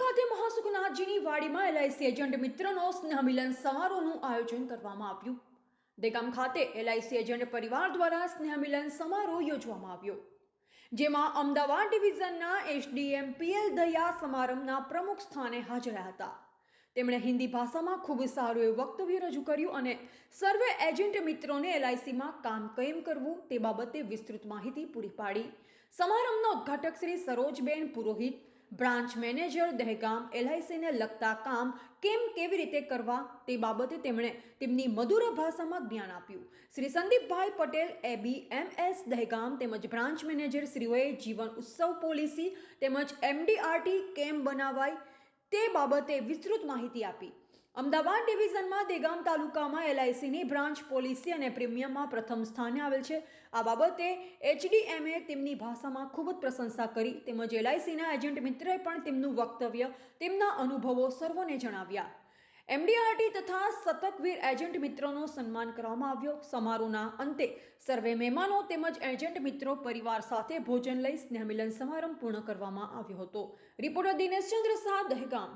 ખાતે મહાસુખનાથજીની વાડીમાં LIC agent મિત્રનો સ્નેહ મિલન સમારોહનું આયોજન કરવામાં આવ્યું. દેગામ ખાતે એલઆઈસી એજન્ટ પરિવાર દ્વારા સ્નેહ મિલન સમારોહ યોજવામાં આવ્યો. જેમાં અમદાવાદ ડિવિઝનના એસડીએમ પીએલ દયા સમારંભના પ્રમુખ સ્થાને હાજર હતા. તેમણે હિન્દી ભાષામાં ખૂબ સારું એવું વક્તવ્ય રજૂ કર્યું અને સર્વે એજન્ટ મિત્રોને એલઆઈસીમાં કામ કેમ કરવું તે બાબતે વિસ્તૃત માહિતી પૂરી પાડી. સમારંભનો ઉદ્ઘાટક શ્રી સરોજબેન પુરોહિત બ્રાન્ચ મેનેજર દહેગામ એલઆઈસીને લગતા કામ કેમ કેવી રીતે કરવા તે બાબતે તેમણે તેમની મધુર ભાષામાં જ્ઞાન આપ્યું. Shri Sandeepbhai Patel A B M S Dehgam તેમજ બ્રાન્ચ મેનેજર શ્રીઓએ જીવન ઉત્સવ પોલિસી તેમજ એમડીઆરટી કેમ બનાવાય તે બાબતે વિસ્તૃત માહિતી આપી. અમદાવાદ ડિવિઝનમાં દેગામ તાલુકામાં એલઆઈસીની બ્રાન્ચ પોલિસી અને પ્રીમિયમમાં પ્રથમ સ્થાને આવેલ છે. આ બાબતે એચડીએમએ તેમની ભાષામાં ખૂબ જ પ્રશંસા કરી. તેમજ એલઆઈસીના એજન્ટ મિત્રએ પણ તેમનું વક્તવ્ય, તેમના અનુભવો સર્વને જણાવ્યા. એમડીઆરટી તથા સતકવીર એજન્ટ મિત્રોનો સન્માન કરવામાં આવ્યો. સમારોહના અંતે સર્વે મહેમાનો તેમજ એજન્ટ મિત્રો પરિવાર સાથે ભોજન લઈ સ્નેહમિલન સમારંભ પૂર્ણ કરવામાં આવ્યો હતો. રિપોર્ટર દિનેશચંદ્ર શાહ, દહેગામ.